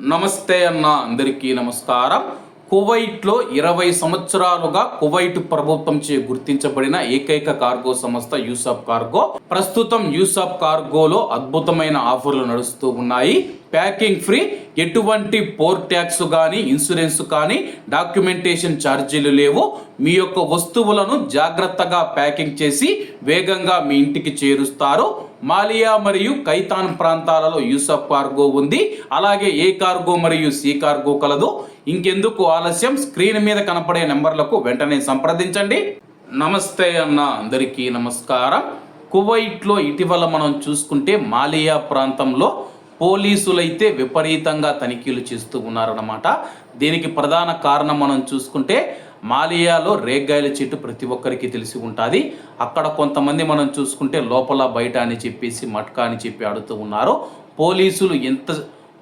నమస్తే అన్న అందరికీ నమస్కారం. కువైట్లో ఇరవై సంవత్సరాలుగా కువైట్ ప్రభుత్వంచే గుర్తించబడిన ఏకైక కార్గో సంస్థ యూసఫ్ కార్గో. ప్రస్తుతం యూసఫ్ కార్గోలో అద్భుతమైన ఆఫర్లు నడుస్తూ ఉన్నాయి. ప్యాకింగ్ ఫ్రీ ఎటువంటి పోర్ ట్యాక్స్ కానీ ఇన్సూరెన్స్ కానీ డాక్యుమెంటేషన్ ఛార్జీలు లేవు. మీ యొక్క వస్తువులను జాగ్రత్తగా ప్యాకింగ్ చేసి వేగంగా మీ ఇంటికి చేరుస్తారు. మాలియా మరియు కైతాన్ ప్రాంతాలలో యూసఫ్ కార్గో ఉంది. అలాగే ఏ కార్గో మరియు సి కార్గో కలదు. ఇంకెందుకు ఆలస్యం? స్క్రీన్ మీద కనపడే నెంబర్లకు వెంటనే సంప్రదించండి. నమస్తే అన్న అందరికీ నమస్కారం. కువైట్లో ఇటీవల మనం చూసుకుంటే మాలియా ప్రాంతంలో పోలీసులైతే విపరీతంగా తనిఖీలు చేస్తూ ఉన్నారన్నమాట. దీనికి ప్రధాన కారణం మనం చూసుకుంటే మాలియాలో రేగ్గాయల చెట్టు ప్రతి ఒక్కరికి తెలిసి ఉంటుంది. అక్కడ కొంతమంది మనం చూసుకుంటే లోపల బయట అని చెప్పేసి మట్కా అని చెప్పి ఆడుతూ ఉన్నారు. పోలీసులు ఎంత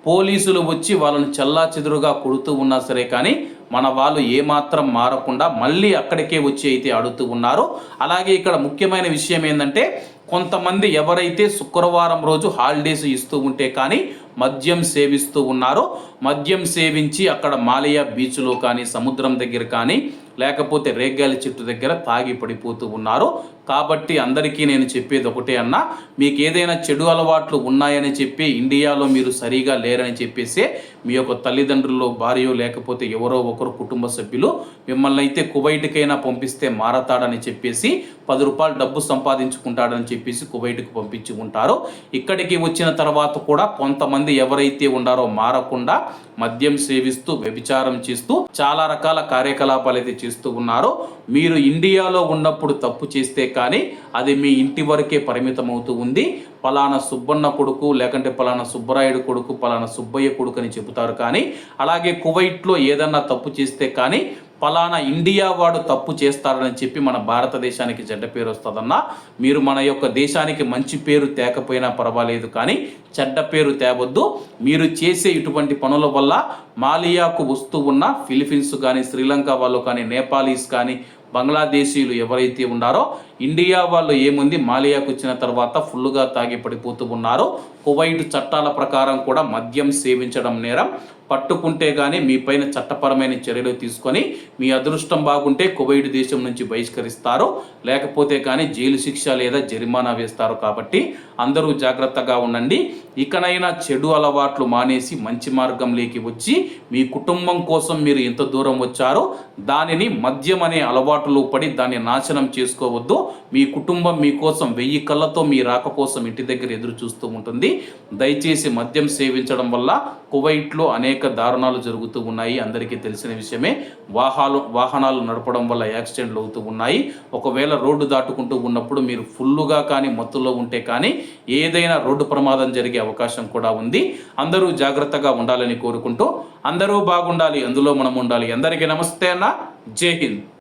పోలీసులు వచ్చి వాళ్ళని చల్లా చెదురుగా కొడుతూ ఉన్నా సరే కానీ మన వాళ్ళు ఏమాత్రం మారకుండా మళ్ళీ అక్కడికే వచ్చి అయితే అడుగుతూ ఉన్నారు. అలాగే ఇక్కడ ముఖ్యమైన విషయం ఏంటంటే కొంతమంది ఎవరైతే శుక్రవారం రోజు హాలిడేస్ ఇస్తూ ఉంటే కానీ మద్యం సేవిస్తూ ఉన్నారో మద్యం సేవించి అక్కడ మాలయ బీచ్లో కానీ సముద్రం దగ్గర కానీ లేకపోతే రేగ్గాలి చెట్టు దగ్గర తాగి పడిపోతూ ఉన్నారు. కాబట్టి అందరికీ నేను చెప్పేది ఒకటే అన్న మీకు ఏదైనా చెడు అలవాట్లు ఉన్నాయని చెప్పి ఇండియాలో మీరు సరిగా లేరని చెప్పేసి మీ యొక్క తల్లిదండ్రుల్లో భార్యో లేకపోతే ఎవరో ఒకరు కుటుంబ సభ్యులు మిమ్మల్ని అయితే కువైట్కైనా పంపిస్తే మారతాడని చెప్పేసి పది రూపాయలు డబ్బు సంపాదించుకుంటాడని చెప్పేసి కువైట్కి పంపించి ఉంటారు. ఇక్కడికి వచ్చిన తర్వాత కూడా కొంతమంది ఎవరైతే ఉండారో మారకుండా మద్యం సేవిస్తూ వ్యభిచారం చేస్తూ చాలా రకాల కార్యకలాపాలు అయితే చేస్తూ ఉన్నారో మీరు ఇండియాలో ఉన్నప్పుడు తప్పు చేస్తే కానీ అది మీ ఇంటి వరకే పరిమితం అవుతూ ఉంది. పలానా సుబ్బన్న కొడుకు లేకంటే పలానా సుబ్బరాయుడు కొడుకు పలానా సుబ్బయ్య కొడుకు అని చెబుతారు కానీ అలాగే కువైట్లో ఏదన్నా తప్పు చేస్తే కానీ పలానా ఇండియా వాడు తప్పు చేస్తారని చెప్పి మన భారతదేశానికి చెడ్డ పేరు వస్తుందన్నా మీరు మన యొక్క దేశానికి మంచి పేరు తేకపోయినా పర్వాలేదు కానీ చెడ్డ పేరు తేవద్దు. మీరు చేసే ఇటువంటి పనుల వల్ల మాలియాకు వస్తూ ఉన్న ఫిలిపీన్స్ కానీ శ్రీలంక వాళ్ళు కానీ నేపాలీస్ కానీ బంగ్లాదేశీయులు ఎవరైతే ఉన్నారో ఇండియా వాళ్ళు ఏముంది? మాలియాకు వచ్చిన తర్వాత ఫుల్లుగా తాగి పడిపోతూ ఉన్నారు. కువైట్ చట్టాల ప్రకారం కూడా మద్యం సేవించడం నేరం. పట్టుకుంటే కానీ మీ పైన చట్టపరమైన చర్యలు తీసుకొని మీ అదృష్టం బాగుంటే కువైట్ దేశం నుంచి బహిష్కరిస్తారు. లేకపోతే కానీ జైలు శిక్ష లేదా జరిమానా వేస్తారు కాబట్టి అందరూ జాగ్రత్తగా ఉండండి. ఇకనైనా చెడు అలవాట్లు మానేసి మంచి మార్గంలోకి వచ్చి మీ కుటుంబం కోసం మీరు ఎంత దూరం వచ్చారో దానిని మద్యం అనే అలవాటులో పడి దాన్ని నాశనం చేసుకోవద్దు. మీ కుటుంబం మీకోసం వెయ్యి కళ్ళతో మీ రాక కోసం ఇంటి దగ్గర ఎదురు చూస్తూ ఉంటుంది. దయచేసి మద్యం సేవించడం వల్ల కువైట్లో అనేక దారుణాలు జరుగుతూ ఉన్నాయి. అందరికీ తెలిసిన విషయమే. వాహాలు వాహనాలు నడపడం వల్ల యాక్సిడెంట్లు అవుతూ ఉన్నాయి. ఒకవేళ రోడ్డు దాటుకుంటూ ఉన్నప్పుడు మీరు ఫుల్లుగా కానీ మత్తులో ఉంటే కానీ ఏదైనా రోడ్డు ప్రమాదం జరిగే అవకాశం కూడా ఉంది. అందరూ జాగ్రత్తగా ఉండాలని కోరుకుంటూ అందరూ బాగుండాలి. అందులో మనం ఉండాలి. అందరికీ నమస్తే అన్న. జై హింద్.